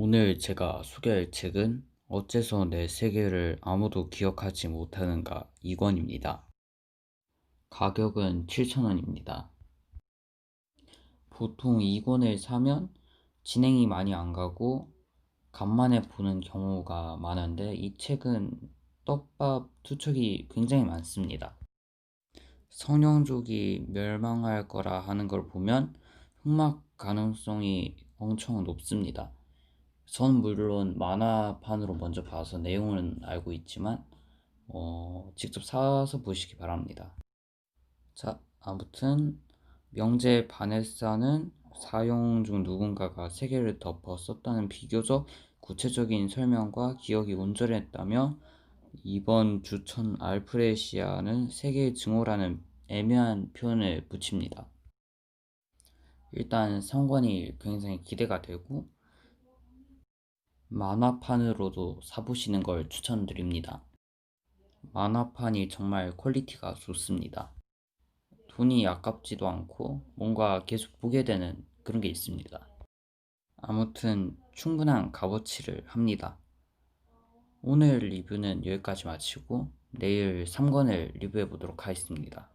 오늘 제가 소개할 책은 어째서 내 세계를 아무도 기억하지 못하는가 2권입니다. 가격은 7,000원입니다. 보통 2권을 사면 진행이 많이 안 가고 간만에 보는 경우가 많은데 이 책은 떡밥 투척이 굉장히 많습니다. 성령족이 멸망할 거라 하는 걸 보면 흑막 가능성이 엄청 높습니다. 전 물론 만화판으로 먼저 봐서 내용은 알고 있지만 어, 직접 사서 보시기 바랍니다. 자, 아무튼 명제 바네사는 사용 중 누군가가 세계를 덮어 썼다는 비교적 구체적인 설명과 기억이 온전했다며 이번 주천 알프레시아는 세계의 증오라는 애매한 표현을 붙입니다. 일단 성관이 굉장히 기대가 되고 만화판으로도 사보시는 걸 추천드립니다. 만화판이 정말 퀄리티가 좋습니다. 돈이 아깝지도 않고 뭔가 계속 보게 되는 그런 게 있습니다. 아무튼 충분한 값어치를 합니다. 오늘 리뷰는 여기까지 마치고 내일 3권을 리뷰해 보도록 하겠습니다.